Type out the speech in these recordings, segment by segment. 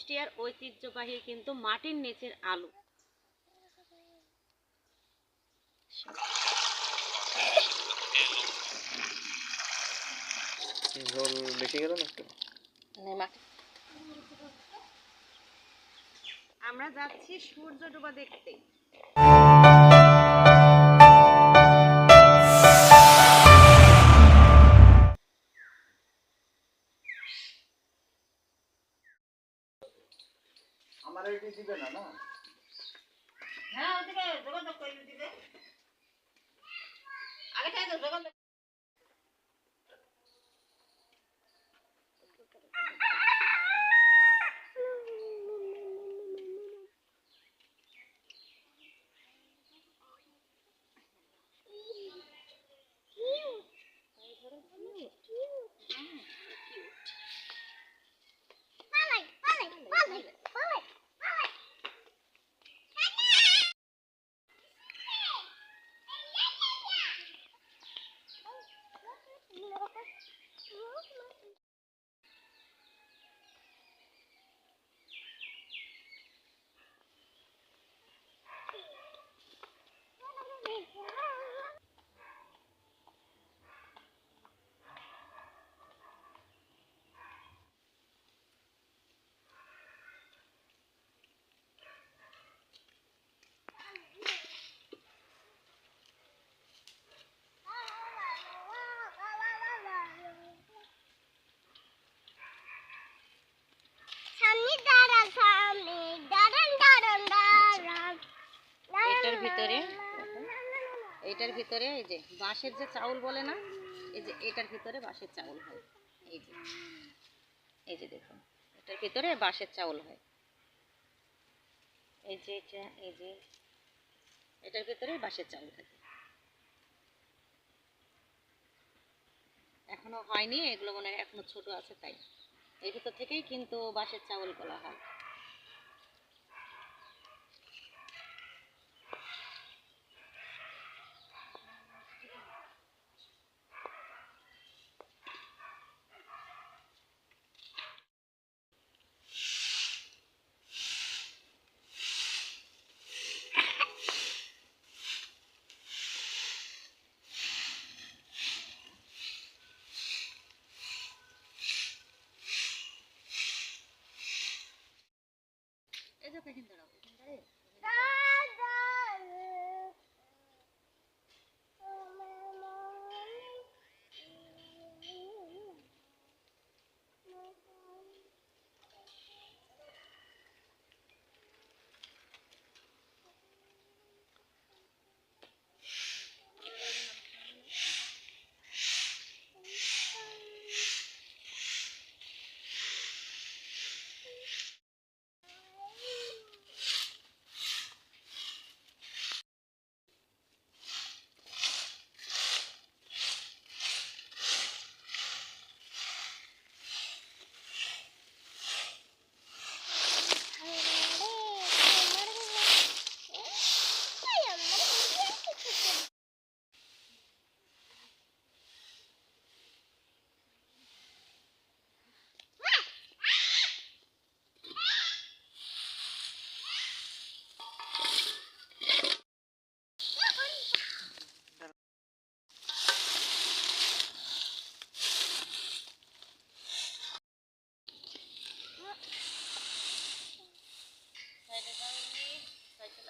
কুষ্টিয়ার ঐতিহ্যবাহী কিন্তু মাটির নিচের আলু। ঝোল বেশি গেল না একটু? আমরা যাচ্ছি সূর্য ডোবা দেখতে। দিবে না না? হ্যাঁ ওদিকে যোগাযোগ করে দিবে। আগে থেকে যোগাযোগ ভিতরে। এটার ভিতরে এই যে বাঁশের যে চাউল বলে না, এই যে এটার ভিতরে বাঁশের চাউল হয়। এই যে এই যে দেখুন, এটার ভিতরে বাঁশের চাউল হয়। এই যে এটা, এই যে, এটার ভিতরে বাঁশের চাউল থাকে। এখনও হয়নি, এগুলো মনে হয় এখনও ছোট আছে, তাই। এর ভিতর থেকেই কিন্তু বাঁশের চাউল বলা হয়। এই দাঁড়াও এখানে দাঁড়িয়ে সাইডে যাওনি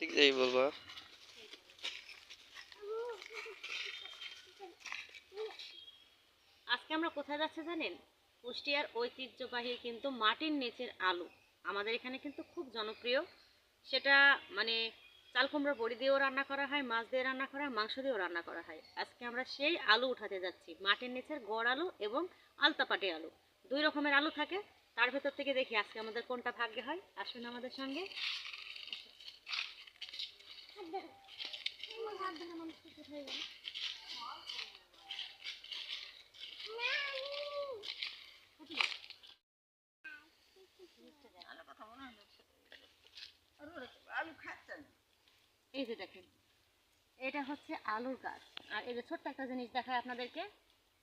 ঠিক যাই বলবা। আজকে আমরা কোথায় যাচ্ছি জানেন? কুষ্টিয়ার ঐতিহ্যবাহী কিন্তু মাটির নিচের আলু। আমাদের এখানে কিন্তু খুব জনপ্রিয়। সেটা মানে চাল কুমড়া, বড়ি দিয়েও রান্না করা হয়, মাছ দিয়ে রান্না করা হয়, মাংস দিয়েও রান্না করা হয়। আজকে আমরা সেই আলু উঠাতে যাচ্ছি। মাটির নিচের গড় আলু এবং আলতাপাটি আলু। দুই রকমের আলু থাকে। তার ভেতর থেকে দেখি আজকে আমাদের কোনটা ভাগ্যে হয়। আসুন আমাদের সঙ্গে। এই যে দেখেন, এটা হচ্ছে আলুর গাছ। আর এই যে ছোট্ট একটা জিনিস দেখায় আপনাদেরকে।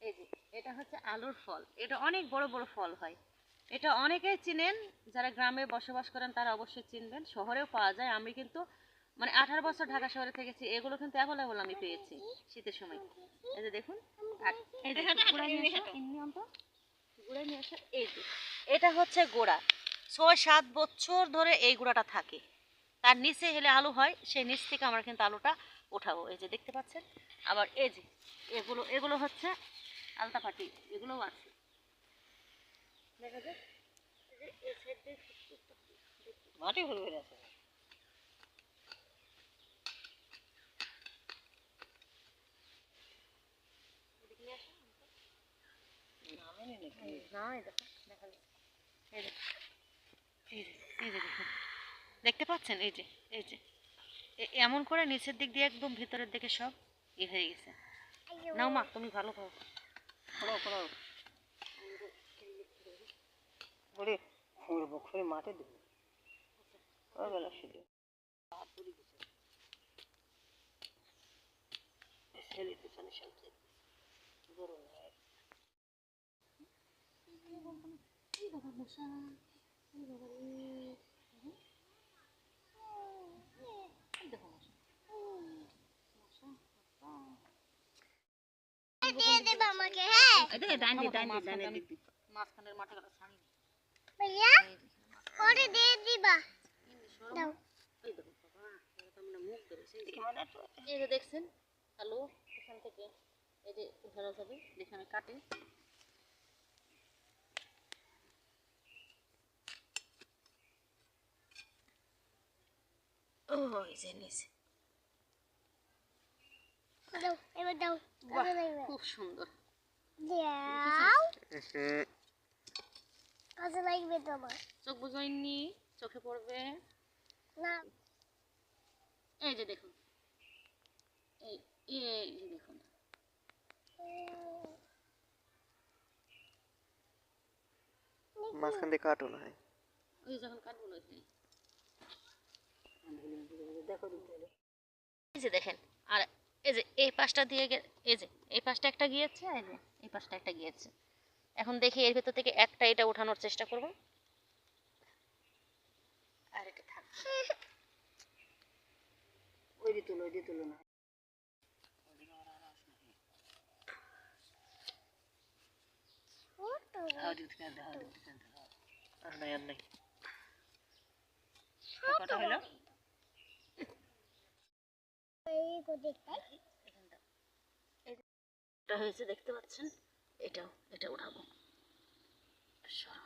এই যে, এটা হচ্ছে আলুর ফল। এটা অনেক বড় বড় ফল হয়। এটা অনেকেই চিনেন, যারা গ্রামে বসবাস করেন তারা অবশ্যই চিনবেন। শহরেও পাওয়া যায়। আমি কিন্তু মানে আঠারো বছর ঢাকা শহরে থেকেছি, এগুলো কিন্তু অ্যাভেলেবল আমি পেয়েছি শীতের সময়। এই যে দেখুন এটা হচ্ছে গোড়া। ছয় সাত বছর ধরে এই গোড়াটা থাকে। তার নিচে হেলে আলু হয়, সেই নিচ থেকে আমরা কিন্তু আলুটা উঠাবো। এই যে দেখতে পাচ্ছেন? আবার এই যে, এগুলো এগুলো হচ্ছে আলতা পাটি এগুলোও আছে দেখা যায় এই যে এই side দিয়ে মাটি ভরে ভরে আছে। দেখতে পাচ্ছেন? এই যে এই যে। এমন করে নিচের দিক দিয়ে একদম ভিতরের দিকে সব ই হয়ে গেছে। নাও মা তুমি ভালো খাও খড়ো খড়ো বলে খুঁড়বো খুঁড়ে মাঠে দেবো ওবেলা শুধু ছেলে পিছনে হয় হ্যাঁ মাঝখানের মাঠে ছাড়ি না। ভাইয়া পরে দিয়ে দিবা দাও এই দেখো বাবা, এটা তো আমরা মুখ ধরেছি। এই যে- মানে তো এই যে দেখছেন আলু এখান থেকে। এই যে যাবে কাটে। যে নিচে। খুব সুন্দর। কাজে লাগবে তোমার। চোখ বুঝাইনি চোখে পড়বে। না এই যে দেখুন। এই এই যে দেখুন। মাঝখান দিয়ে কাটো না হয় ওই যখন কাটবো না দেখো এই যে দেখেন আর এই যে এই পাশটা দিয়ে গে- এই যে এই পাশটা একটা গিয়েছে এই যে এই পাশটা একটা গিয়েছে। এখন দেখি এর ভেতর থেকে একটা এটা ওঠানোর চেষ্টা করব। আর এটা থাক। ওই তুলো ওই তুলো না। আর নাই আর নাই। কটা হলো? দেখতে। এটা হয়েছে দেখতে পাচ্ছেন? এটাও এটা উঠাবো। সরো।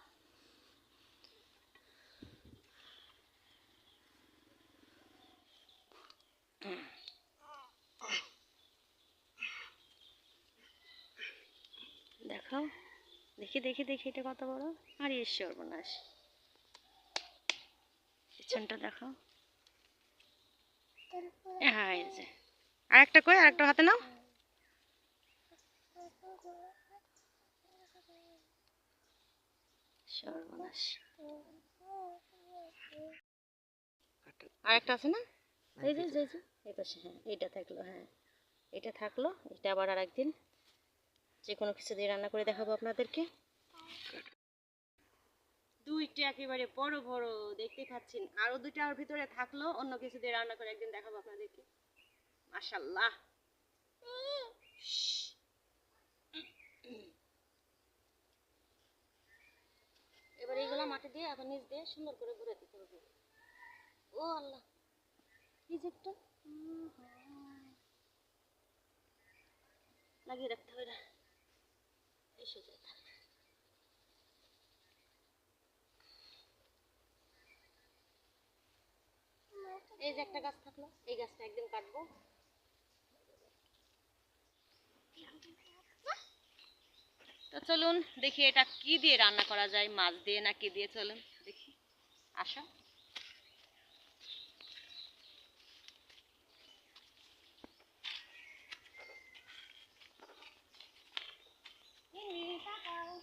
দেখাও। দেখি দেখি দেখি এটা কত বড়। আর ঈশ্বর সর্বনাশ। পিছনটা দেখাও। হ্যাঁ এই যে। আর একটা কই? আর একটা হাতে নাও। সর্বনাশ। আর একটা আছে না? এই যে এই যে এই পাশে হ্যাঁ এইটা থাকল হ্যাঁ। এটা থাকল এটা আবার আর একদিন যে কোনো কিছু দিয়ে রান্না করে দেখাবো আপনাদেরকে। দুইটা একেবারে বড় বড় দেখতে পাচ্ছেন। আরও দুইটার ভিতরে থাকল, অন্য কিছু দিয়ে রান্না করে একদিন দেখাবো আপনাদেরকে। মাশাল্লাহ এবার এইগুলা মাটি দিয়ে আবার নিচ দিয়ে সুন্দর করে ঘুরে দিতে হবে। ও আল্লাহ। এই যে একটা লাগিয়ে রাখতে হবে না। এসে। এই যে একটা গাছ থাকল, এই গাছটা একদিন কাটবো। তো চলুন দেখি এটা কি দিয়ে রান্না করা যায়, মাছ দিয়ে না কি দিয়ে? চলুন দেখি। আসো। Bye.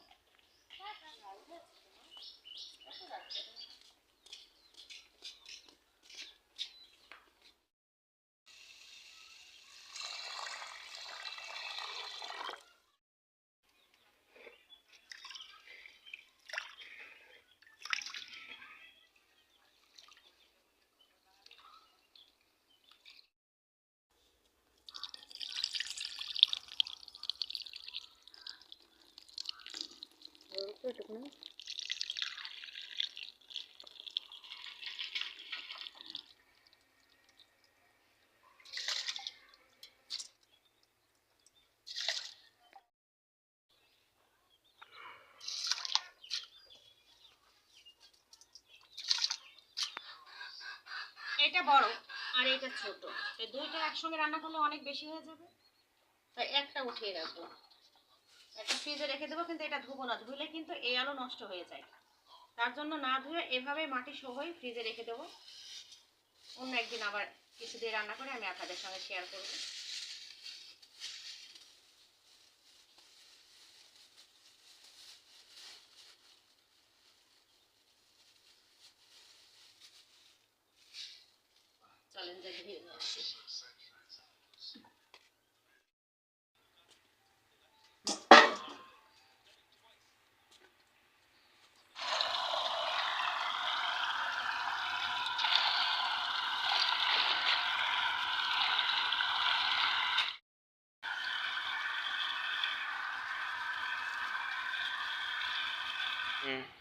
এটা বড় আর এটা ছোট। তাই দুইটা একসঙ্গে রান্না করলে অনেক বেশি হয়ে যাবে। তাই একটা উঠিয়ে রাখব। একটা ফ্রিজে রেখে দেবো, কিন্তু এটা ধুবো না। ধুলে কিন্তু এই আলো নষ্ট হয়ে যায়। তার জন্য না ধুয়ে এভাবে মাটি সহই ফ্রিজে রেখে দেবো। অন্য একদিন আবার কিছু দিয়ে রান্না করে আমি আপনাদের সঙ্গে শেয়ার করব। Mm.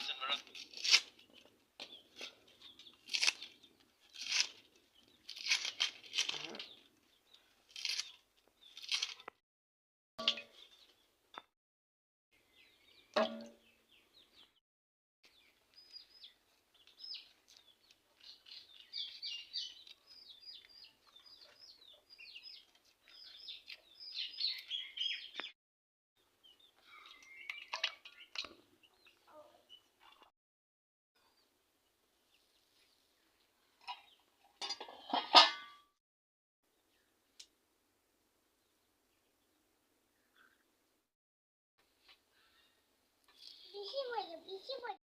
izin bırakmayın. seems like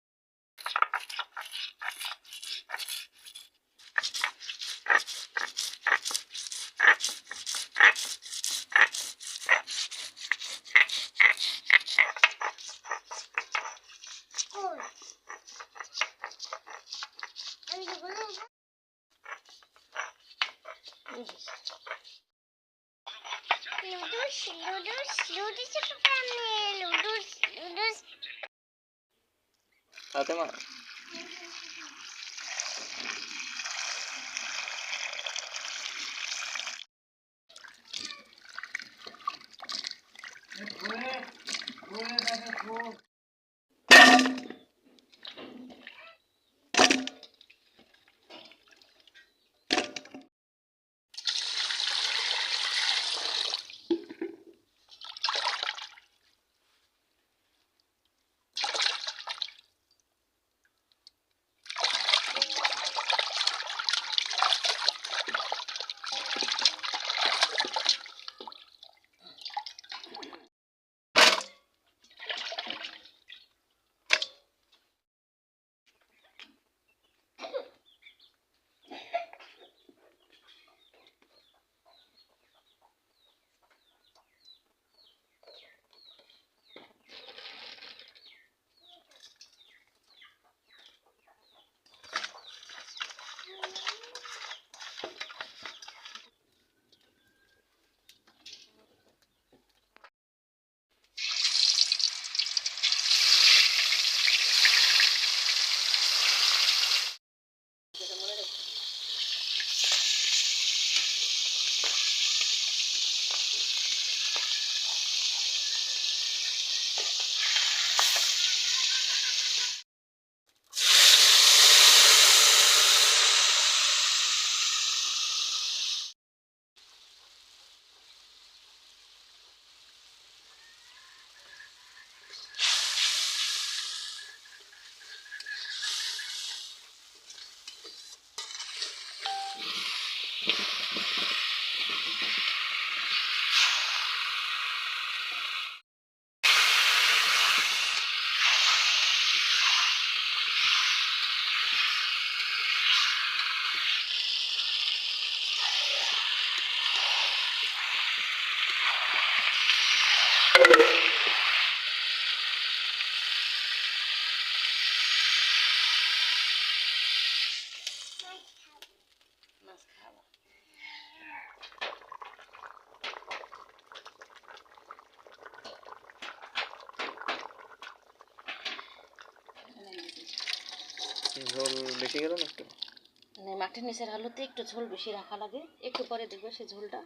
মানে মাটির নিচের আলুতে একটু ঝোল বেশি রাখা লাগে। একটু পরে দেখবে সে ঝোলটা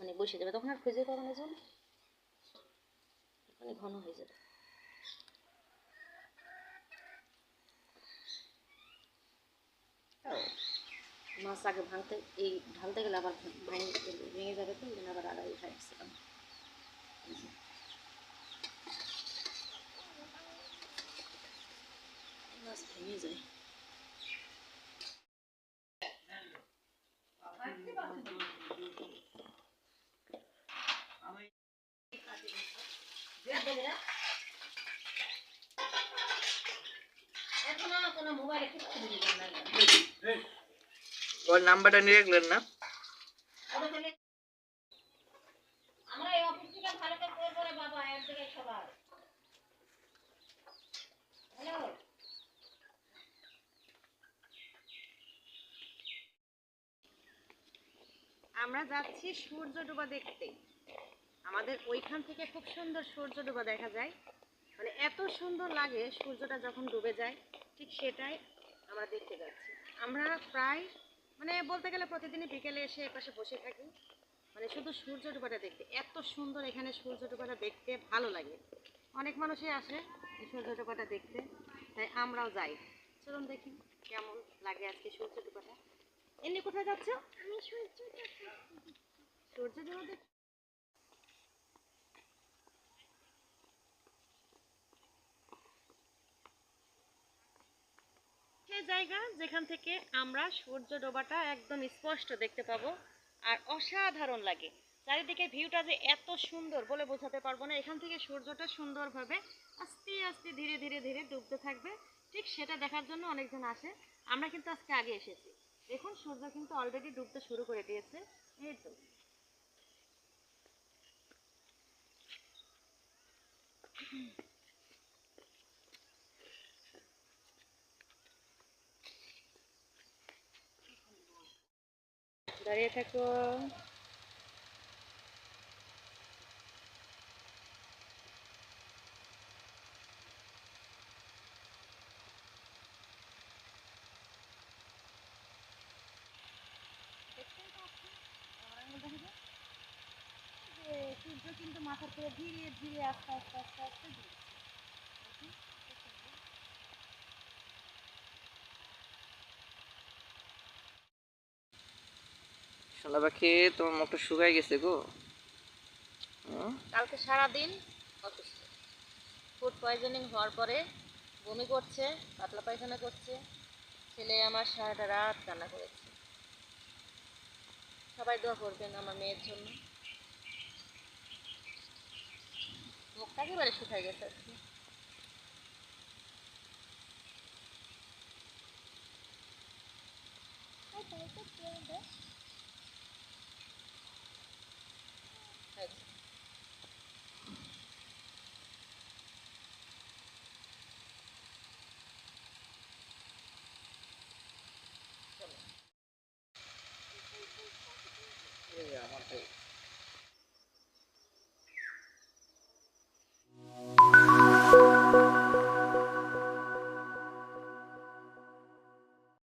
মানে বসে যাবে তখন আর খুঁজে পাবে না ঝোল। ঘন হয়ে যাবে। মাছ আগে ভাঙতে, এই ঢালতে গেলে আবার ভেঙে যাবে তো আবার আগে দিচ্ছিলাম মাছ ভেঙে যায় এখন আর কোনো মোবাইলে কিচ্ছু বুঝলাম না ওর নাম্বারটা নিয়ে রাখলেন না। আমরা যাচ্ছি সূর্য ডোবা দেখতে। আমাদের ওইখান থেকে খুব সুন্দর সূর্য ডোবা দেখা যায়। মানে এত সুন্দর লাগে সূর্যটা যখন ডুবে যায় ঠিক সেটাই আমরা দেখতে যাচ্ছি। আমরা প্রায় মানে বলতে গেলে প্রতিদিনই বিকেলে এসে এপাশে বসে থাকি। মানে শুধু সূর্য ডুবাটা দেখতে। এত সুন্দর এখানে সূর্য ডুবাটা দেখতে ভালো লাগে। অনেক মানুষই আসে এই সূর্য ডুবাটা দেখতে তাই আমরাও যাই। চলুন দেখি কেমন লাগে আজকে সূর্য ডুবাটা এমনি কোথায় যাচ্ছ? আমি সূর্য সূর্য ডোবা দেখ সেই জায়গা যেখান থেকে আমরা সূর্য ডোবাটা একদম স্পষ্ট দেখতে পাবো আর অসাধারণ লাগে। চারিদিকে ভিউটা যে এত সুন্দর বলে বোঝাতে পারব না। এখান থেকে সূর্যটা সুন্দরভাবে আস্তে আস্তে ধীরে ধীরে ধীরে ডুবতে থাকবে। ঠিক সেটা দেখার জন্য অনেকজন আসে। আমরা কিন্তু আজকে আগে এসেছি। দেখুন, সূর্য কিন্তু অলরেডি ডুবতে শুরু করে দিয়েছে। এই তো। দাঁড়িয়ে থাকো সূর্য কিন্তু মাথার করে ধীরে ধীরে আস্তে আস্তে আস্তে আস্তে। দেখুন, কত সুন্দর। সোনা পাখি, তোমার মুখটা শুকাই গেছে গো। হুম? কালকে সারাদিন অসুস্থ। ফুড পয়জনিং হওয়ার পরে বমি করছে, পাতলা পায়খানা করছে, ছেলে আমার সারাটা রাত কান্না করেছে। সবাই দোয়া করবেন আমার মেয়ের জন্য। মুখটা একেবারে শুকাই গেছে আজকে? হয়েছে।